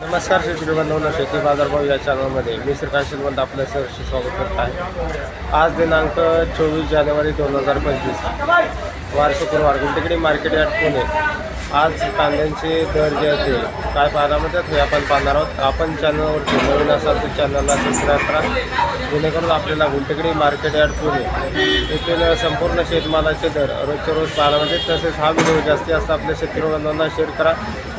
नमस्कार शेतकरी बांधवांनो शेती बाजारभाव या चॅनलमध्ये. मी श्रीकांत शिलवंत आपलं सहर्ष स्वागत करत आहे. आज दिनांक चोवीस जानेवारी दोन हजार पंचवीस. वार शुक्रवार गुंटेकडे मार्केट यार्ड पुणे. आज कांद्यांचे दर जे आहेत ते काय पाहायला मिळतात हे आपण पाहणार आहोत. आपण चॅनलवरती नवीन असाल तर चॅनलला सबस्क्राईब करा. जेणेकरून आपल्याला गुंटेकडे मार्केट यार्ड पुणे येथील संपूर्ण शेतमालाचे दर रोजच्या रोज पाहायला मिळतात तसेच हा व्हिडिओ जास्तीत जास्त आपल्या शेतकरी बांधवांना शेअर करा.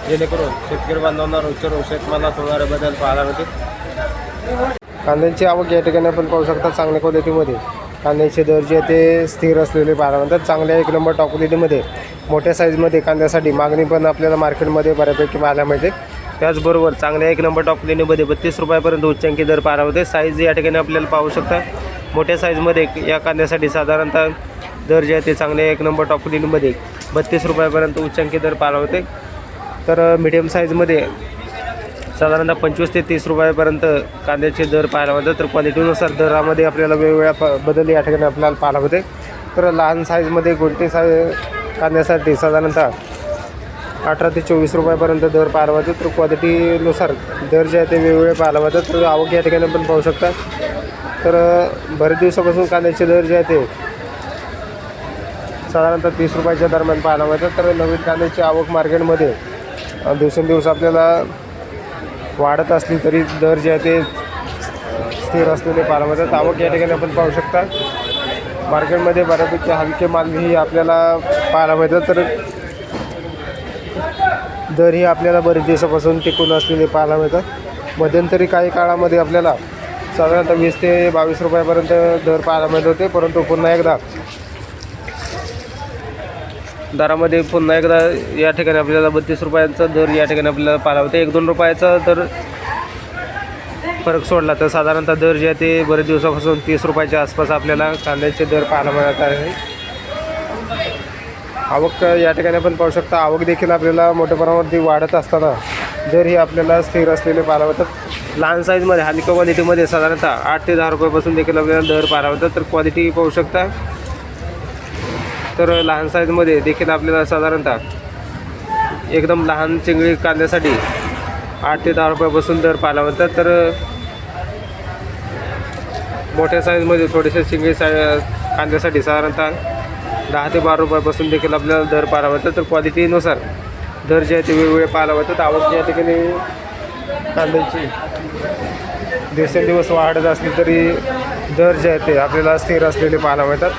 जेणेकरून शेतकरी बांधवांना रोजच्या रोज शेतमालात होणारे बदल पाहायला मिळतील. कांद्यांची आवक या ठिकाणी आपण पाहू शकता. चांगल्या क्वालिटीमध्ये कांद्याचे दर जे आहे ते स्थिर असलेले पाहायला मिळतात. चांगल्या एक नंबर टॉप क्वालिटीमध्ये मोठ्या साईजमध्ये कांद्यासाठी मागणी पण आपल्याला मार्केटमध्ये बऱ्यापैकी पाहायला मिळते. त्याचबरोबर चांगल्या एक नंबर टॉप क्वालिटीमध्ये बत्तीस रुपयापर्यंत उच्चांकी दर पाहायला मिळते. साईज या ठिकाणी आपल्याला पाहू शकता. मोठ्या साईजमध्ये या कांद्यासाठी साधारणतः दर जे आहे ते चांगल्या एक नंबर टॉप क्वालिटीमध्ये बत्तीस रुपयापर्यंत उच्चांकी दर पाहायला होते तर मिडियम साईजमध्ये साधारणतः पंचवीस ते तीस रुपयापर्यंत कांद्याचे दर पाहायला मिळतात. तर क्वालिटीनुसार दरामध्ये आपल्याला वेगवेगळ्या प बदल या ठिकाणी आपल्याला पाहायला होते तर लहान साईजमध्ये गोलटी साईज कांद्यासाठी साधारणतः अठरा ते चोवीस रुपयापर्यंत दर पाहायला मिळतो तर क्वालिटीनुसार दर जे आहे ते वेगवेगळे पाहायला मिळतात. तर आवक या ठिकाणी पण पाहू शकता. तर बरेच दिवसापासून कांद्याचे दर जे आहे ते साधारणतः तीस रुपयाच्या दरम्यान पाहायला मिळतात. तर नवीन कांद्याची आवक मार्केटमध्ये दिवसेंदिवस आपल्याला वाढत असली तरी दर जे आहे ते स्थिर असलेले पाहायला मिळतात आवक या ठिकाणी आपण पाहू शकता. मार्केटमध्ये बऱ्यापैकी हलके मालही आपल्याला पाहायला मिळतात. तर दर ही आपल्याला बरेच दिवसापासून टिकून असलेले पाहायला मिळतात. मध्यंतरी काही काळामध्ये आपल्याला साधारणतः वीस ते बावीस रुपयापर्यंत दर पाहायला मिळत होते. परंतु पुन्हा एकदा दरामध्ये पुन्हा एकदा या ठिकाणी आपल्याला बत्तीस रुपयांचा दर या ठिकाणी आपल्याला पाहायला होते. एक दोन रुपयाचा दर फरक सोडला तर साधारणतः दर जे आहे ते बरेच दिवसापासून तीस रुपयाच्या आसपास आपल्याला कांद्याचे दर पाहायला मिळत आहे. आवक या ठिकाणी आपण पाहू शकता आवक देखील आपल्याला मोठ्या प्रमाणावरती वाढत असताना दर ही आपल्याला स्थिर असलेले पाहायला मिळतात. लहान साईजमध्ये हलक्या क्वालिटीमध्ये साधारणतः आठ ते दहा रुपयापासून देखील आपल्याला दर पाहायला मिळतात. तर क्वालिटी पाहू शकता तर लहान साईजमध्ये देखील आपल्याला साधारणतः एकदम लहान चिंगळी कांद्यासाठी आठ ते दहा रुपयापासून दर पाहायला मिळतात. तर मोठ्या साईजमध्ये थोडेसे चिंगळी सा कांद्यासाठी साधारणतः दहा ते बारा रुपयापासून देखील आपल्याला दर पाहायला मिळतात. तर क्वालिटीनुसार दर जे आहे ते वेगवेगळे पाहायला मिळतात. आवक या ठिकाणी कांद्याची दिवसेंदिवस वाढत असली तरी दर जे आहे ते आपल्याला स्थिर असलेले पाहायला मिळतात.